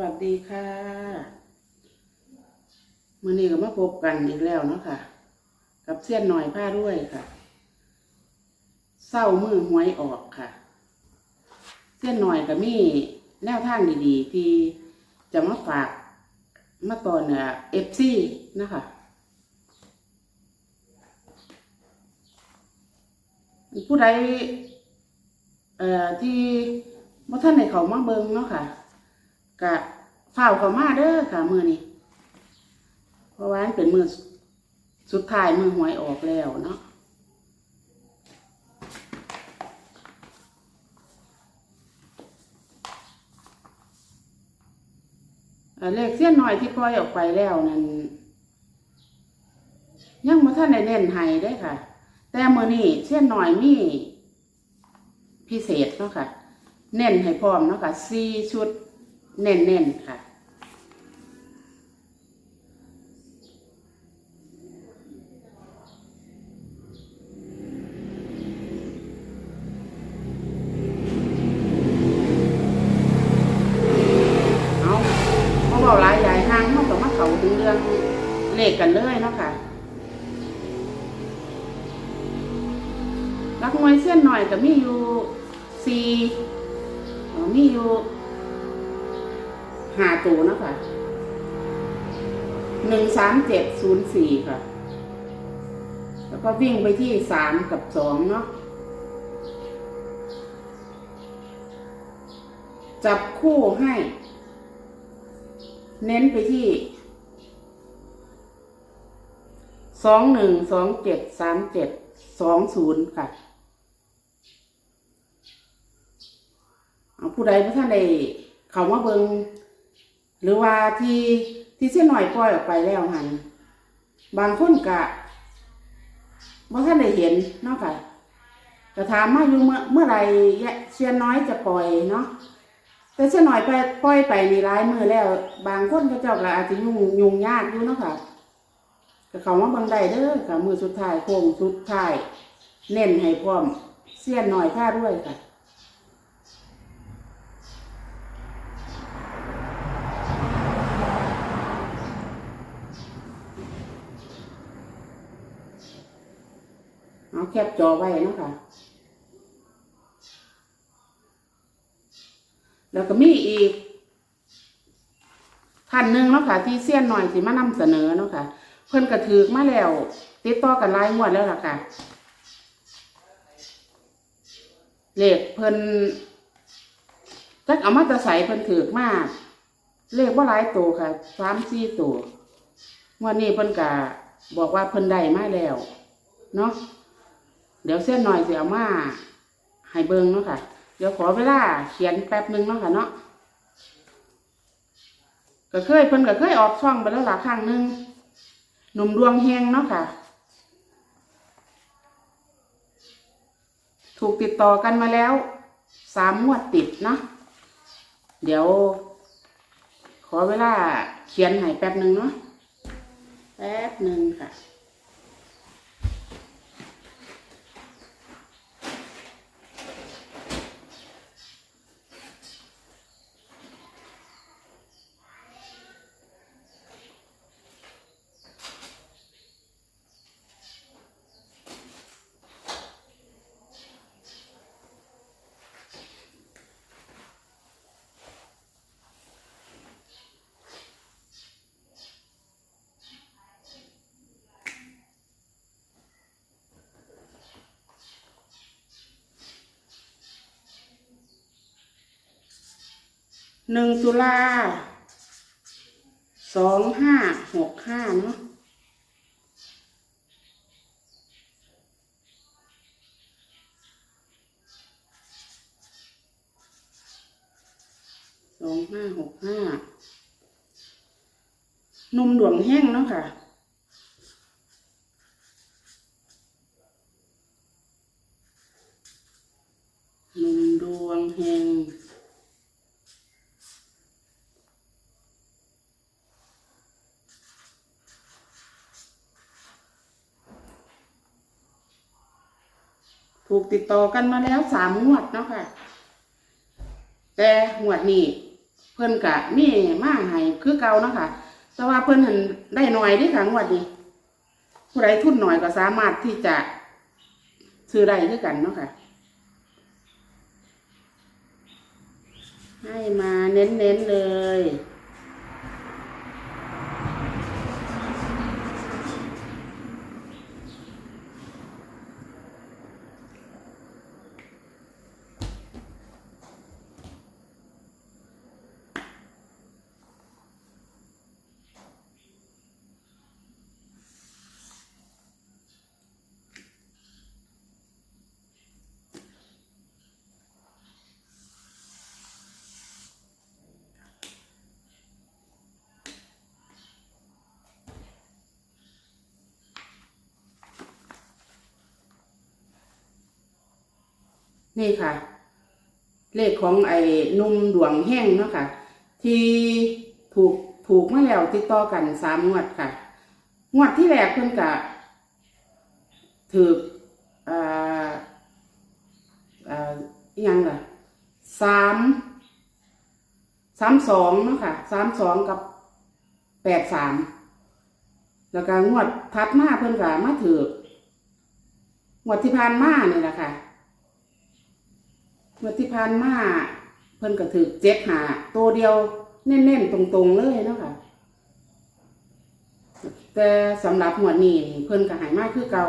วัสดีค่ะมื่อนี้ก็มาพบกันอีกแล้วเนาะค่ะ กับเสี้ยนหน่อยผ้าด้วยค่ะเศร้ามือหวยออกค่ะ เสี้ยนหน่อยก็มีแนวทางดีๆ ที่จะมาฝากมาตอนเนี่ยเอฟซีนะคะผู้ใดเอ่อที่บ่ท่านในเขามาเบิงเนาะค่ะ กะฝ้าวเขามาเด้อค่ะมือนี้เพราะว่ามันเป็นมือสุดท้ายมือหวยออกแล้วเนาะเลขเส้นหน่อยที่ปล่อยออกไปแล้วนั่นยังบ่ท่านได้เน้นให้ได้ค่ะ แต่มือนี้เส้นหน่อยมีพิเศษเนาะค่ะ เน้นให้พร้อมเนาะค่ะสี่ชุด เน้นเน้นๆค่ะ เอาเขาบอกหลายใหญ่ห้างเขาก็มาเขาถึงเรื่องเลขกันเลยเนาะค่ะรักมวยเส้นหน่อยก็มีอยู่ ห้าตัวนะคะหนึ่งสามเจ็ดศูนย์สี่ค่ะ แล้วก็วิ่งไปที่สามกับสองเนาะจับคู่ให้ เน้นไปที่สองหนึ่งสองเจ็ดสามเจ็ดสองศูนย์ค่ะเอาผู้ใดผู้ท่านใดเขามาเบิง หรือว่าที่ที่เส้นหน่อยปล่อยออกไปแล้วหันบางคนกะบ่ท่านได้เห็นเนาะค่ะจะถามมาอยู่เมื่อเมื่อไหรเชียนน้อยจะปล่อยเนาะแต่เส้นหน่อยไปปล่อยไปนี่ร้ายมือแล้ว บางคนก็เจ้าก็อาจจะยุ่งยุ่งยากอยู่เนาะค่ะก็เขามาบังได้เด้อค่ะมือสุดท้ายโค้งสุดท้ายเน้นให้พร้อมเสี้ยนหน่อยผ้าด้วยค่ะ เอาแค ปจอไว้นะคะแล้วก็มีอีกท่านหนึ่งเนาะค่ะ ที่เสี้ยนหน่อยสิมานำเสนอเนาะค่ะ เพิ่นกระถือมาแล้ว ติดต่อกันหลายงวดแล้วล่ะค่ะเลขเพิ่นจักเอามาตะใส่เพิ่นถือมากเลขว่าหลายตัวค่ะสามสี่ตัวงวันนี้เพิ่นกะบอกว่าเพิ่นได้มาแล้ว เนาะ เดี๋ยวเส้นหน่อยสิเอามาให้เบิงเนาะค่ะ เดี๋ยวขอเวลาเขียนแป๊บหนึงเนาะค่ะเนาะก็เคยเพิ่นก็เคยออกช่องไปแล้วหลายครั้งหนึ่งหนุ่มดวงเฮงเนาะค่ะ ถูกติดต่อกันมาแล้วสามงวดติดเนาะเดี๋ยว ขอเวลาเขียนให้แป๊บหนึ่งเนาะแป๊บหนึ่งค่ะ หนึ่งตุลาสองห้าหกห้าเนาะสองห้าหกห้านมดวงแห้งเนาะค่ะนมดวงแห้ง ถูกติดต่อกันมาแล้วสามงวดเนาะค่ะ แต่งวดนี้เพิ่นกะมีมาให้คือเก่าเนาะค่ะ แต่ว่าเพิ่นหันได้หน่อยเดิค่ะงวดนี้ ผู้ใดทุนหน่อยก็สามารถที่จะซื้อได้ด้วยกันเนาะค่ะ ให้มาเน้นๆเลย นี่ค่ะ เลขของไอ้นุ่มดวงแห้งเนาะค่ะ ที่ถูกถูกมาแล้วติดต่อกันสามงวดค่ะ งวดที่แรกเพิ่นกะถืออ่าอ่ายังล่ะสามสามสองเนาะค่ะสามสองกับแปดสามแล้วก็งวดทัดมาเพิ่นกะมาถืองวดที่ผ่านมานี่แหละค่ะ เมื่อที่ผ่านมาเพิ่นก็ถือเจ็ดหาตัวเดียวเน่นๆตรงๆเลยเนาะค่ะแต่สำหรับหมวดนี้เพิ่นก็หายมากคือเก่า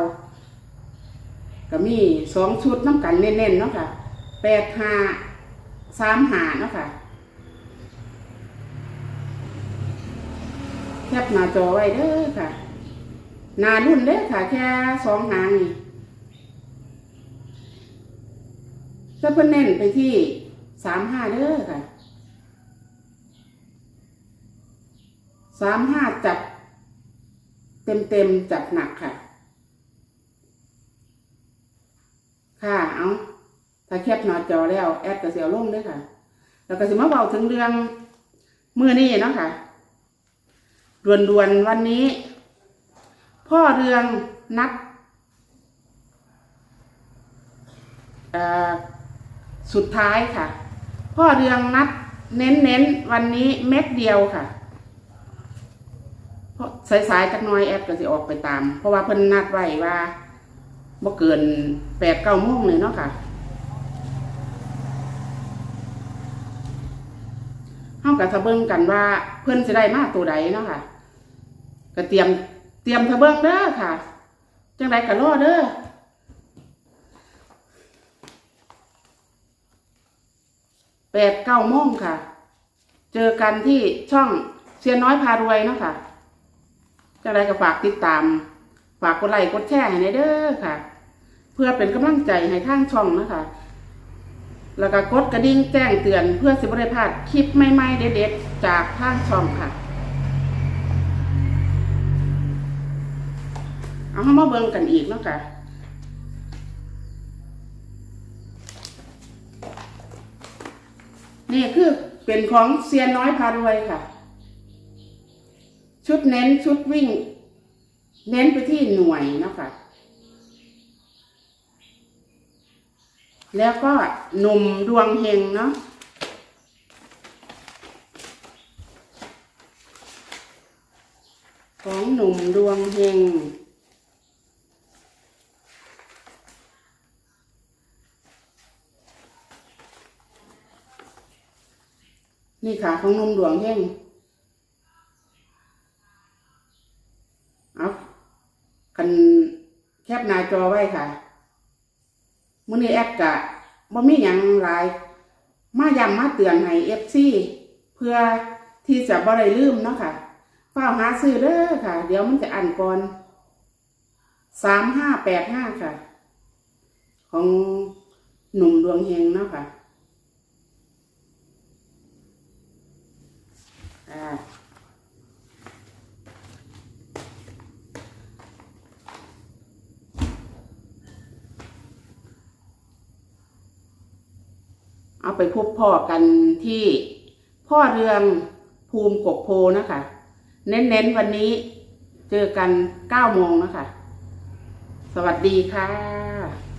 ก็มีสองชุดน้ำกันเน่นๆเนาะค่ะแปดหาสามหาเนาะค่ะแคปหน้าจอไว้เด้อค่ะ นารุ่นเด้อค่ะ แค่สองหางนี่ ถ้าเพิ่นเน้นไปที่สามห้าเด้อค่ะสามห้าจับเต็มเต็มจับหนักค่ะ ค่ะ เอาถ้าแคปหน้าจอแล้ว แอดก็เสียวลงด้วยค่ะ แล้วก็สิมาเบาถึงเรื่องมือนี้เนาะค่ะด่วนๆว,วันนี้ พ่อเรืองนัดอ่อ สุดท้ายค่ะ พ่อเรืองนัดเน้นเน้นๆวันนี้เม็ดเดียวค่ะเพราะสายๆจักน้อยแอปก็สิออกไปตาม เพราะว่าเพิ่นนัดไว้ว่าบ่เกินแปดเก้าโมงเลยเนาะค่ะเฮากับทะเบิ่งกันว่าเพิ่อนสิได้มาตัวใดเนาะค่ะ ก็เตรียมเตรียมทะเบิ่งเด้อค่ะ จังไดก็รอเด้อ แปดเก้าโมงค่ะ เจอกันที่ช่องเซียนน้อยพารวยเนาะค่ะจะอะไรก็ฝากติดตาม ฝากกดไลค์กดแชร์ให้ในเด้อค่ะ เพื่อเป็นกำลังใจให้ทางช่องนะคะ แล้วก็กดกระดิ่งแจ้งเตือนเพื่อสิบริพลาดคลิปใหม่ๆเด็ดๆจากทางช่องค่ะ เอาเข้ามาเบิ่งกันอีกเนาะค่ะ นี่คือเป็นของเซียนน้อยพารวยค่ะ ชุดเน้นชุดวิ่ง เน้นไปที่หน่วยนะคะแล้วก็หนุ่มดวงเฮงเนาะของหนุ่มดวงเฮง นี่ค่ะของนุ่มดวงเฮงเอาคันแคปหน้าจอไว้ค่ะมื้อนี้แอปกะบ่มีหยังหลาย มาย้ำมาเตือนให้ FC เพื่อที่จะบ่ได้ลืมเนาะค่ะเฝ้าหาซื้อเด้อค่ะ เดี๋ยวมันจะอ่านก่อน3585ค่ะ ของหนุ่มดวงเฮงเนาะค่ะ อ่าเอาไปพบพ่อกันที่พ่อเรืองภูมิกกโพนะคะ เน้นๆวันนี้เจอกันเก้าโมงนะคะ สวัสดีค่ะ